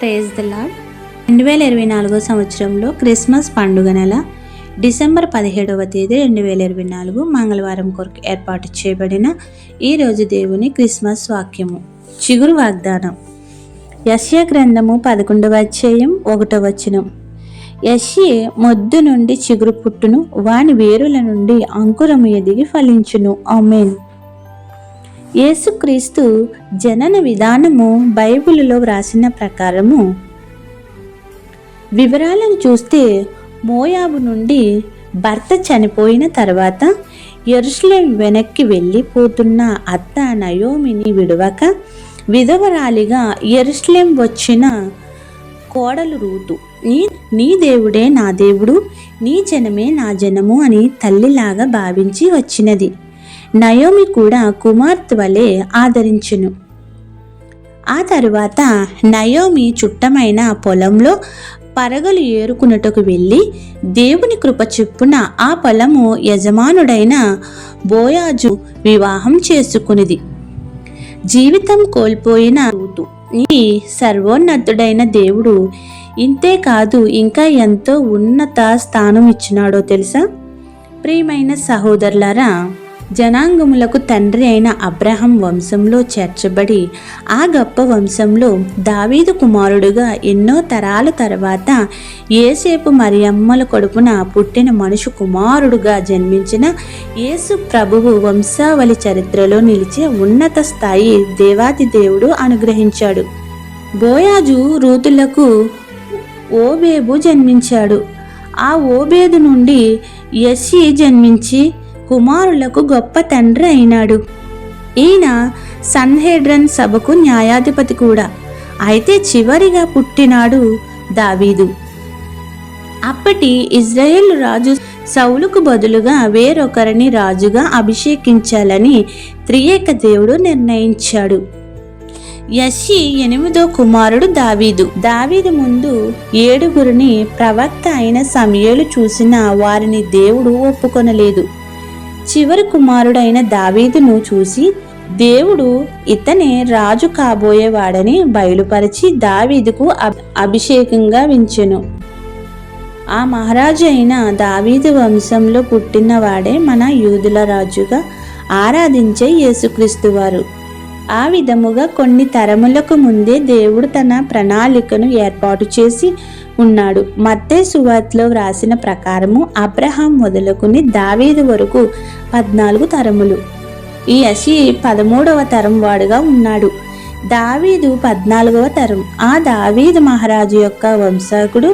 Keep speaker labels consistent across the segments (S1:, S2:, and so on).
S1: Praise the lord రెండు వేల ఇరవై నాలుగో సంవత్సరంలో క్రిస్మస్ పండుగ నెల డిసెంబర్ పదిహేడవ తేదీ రెండు వేల ఇరవై నాలుగు మంగళవారం కొరకు ఏర్పాటు చేయబడిన ఈరోజు దేవుని క్రిస్మస్ వాక్యము. చిగురు వాగ్దానం. యశ్యా గ్రంథము పదకొండవ అధ్యాయం ఒకటవ వచనం. యశ్యే మొద్దు నుండి చిగురు పుట్టును వాని వేరుల నుండి అంకురము ఎదిగి ఫలించును. ఆమెన్. యేసుక్రీస్తు జనన విధానము బైబిలులో వ్రాసిన ప్రకారము. వివరాలను చూస్తే మోయాబు నుండి భర్త చనిపోయిన తర్వాత ఎరుసలేం వెనక్కి వెళ్ళిపోతున్న అత్త నయోమిని విడవక విధవరాలిగా ఎరుసలేం వచ్చిన కోడలు రూతు నీ నీ దేవుడే నా దేవుడు నీ జనమే నా జనము అని తల్లిలాగా భావించి వచ్చినది. నయోమి కూడా కుమార్తె వలె ఆదరించును. ఆ తరువాత నయోమి చుట్టమైన పొలంలో పరగలు ఏరుకున్నటకు వెళ్ళి దేవుని కృప చెప్పున ఆ పొలము యజమానుడైన బోయాజు వివాహం చేసుకునిది. జీవితం కోల్పోయిన రూతు. ఈ సర్వోన్నతుడైన దేవుడు ఇంతే కాదు ఇంకా ఎంతో ఉన్నత స్థానం ఇచ్చినాడో తెలుసా? ప్రియమైన సహోదరులారా జనాంగములకు తండ్రి అయిన అబ్రహం వంశంలో చేర్చబడి ఆ గొప్ప వంశంలో దావీదు కుమారుడుగా ఎన్నో తరాల తర్వాత ఏసేపు మరియమ్మల కడుపున పుట్టిన మనుషు కుమారుడుగా జన్మించిన యేసు ప్రభువు వంశావళి చరిత్రలో నిలిచే ఉన్నత స్థాయి దేవాది దేవుడు అనుగ్రహించాడు. బోయాజు రూతులకు ఓబేబు జన్మించాడు. ఆ ఓబేదు నుండి యసి జన్మించి కుమారులకు గొప్ప తండ్రి అయినాడు. ఈయన సన్హెడ్రన్ సభకు న్యాయాధిపతి కూడా. అయితే చివరిగా పుట్టినాడు దావీదు. అప్పటి ఇజ్రాయెల్ రాజు సౌలుకు బదులుగా వేరొకరిని రాజుగా అభిషేకించాలని త్రియేక దేవుడు నిర్ణయించాడు. యశి ఎనిమిదో కుమారుడు దావీదు. దావీదు ముందు ఏడుగురిని ప్రవక్త అయిన సమయలు చూసిన వారిని దేవుడు ఒప్పుకొనలేదు. చివరి కుమారుడైన దావీదును చూసి దేవుడు ఇతనే రాజు కాబోయేవాడని బయలుపరిచి దావీదుకు అభిషేకంగా వించెను. ఆ మహారాజు అయిన దావీదు వంశంలో పుట్టినవాడే మన యూదుల రాజుగా ఆరాధించే యేసుక్రీస్తు వారు. ఆ విధముగా కొన్ని తరములకు ముందే దేవుడు తన ప్రణాళికను ఏర్పాటు చేసి ఉన్నాడు. మత్తే సువార్తలో వ్రాసిన ప్రకారము అబ్రహాం మొదలుకుని దావీదు వరకు పద్నాలుగు తరములు. ఈ అసి పదమూడవ తరం వాడుగా ఉన్నాడు. దావీదు పద్నాలుగవ తరం. ఆ దావీదు మహారాజు యొక్క వంశకుడు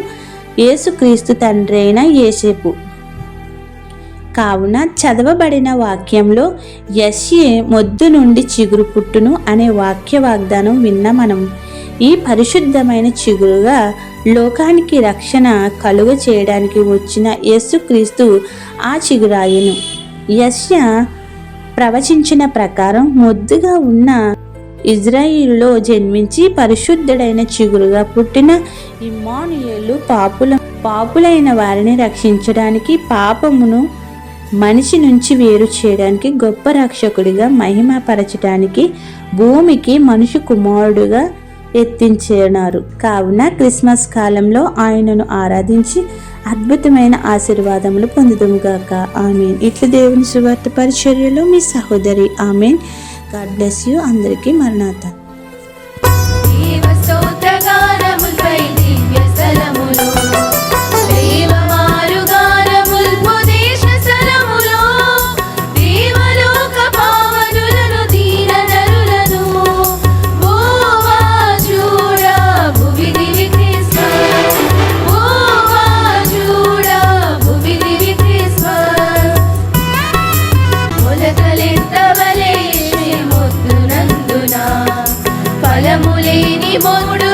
S1: యేసుక్రీస్తు తండ్రి అయిన యేసేపు. కావున చదవబడిన వాక్యంలో యస్యే మొద్దు నుండి చిగురు పుట్టును అనే వాక్య వాగ్దానం విన్న మనం ఈ పరిశుద్ధమైన చిగురుగా లోకానికి రక్షణ కలుగ చేయడానికి వచ్చిన యేసుక్రీస్తు ఆ చిగురాయను. యశ్య ప్రవచించిన ప్రకారం మొద్దుగా ఉన్న ఇజ్రాయిల్లో జన్మించి పరిశుద్ధుడైన చిగురుగా పుట్టిన ఇమ్మానుయేలు పాపుల పాపులైన వారిని రక్షించడానికి పాపమును మనిషి నుంచి వేరు చేయడానికి గొప్ప రక్షకుడిగా మహిమపరచడానికి భూమికి మనుషు కుమారుడుగా ఎత్తించేనారు కావున క్రిస్మస్ కాలంలో ఆయనను ఆరాధించి అద్భుతమైన ఆశీర్వాదములు పొందుదుముగాక. ఆమెన్. ఇట్లు దేవుని సువార్త పరిచర్యలో మీ సహోదరి. ఆమెన్. God bless you. అందరికీ మరణాత.
S2: மோட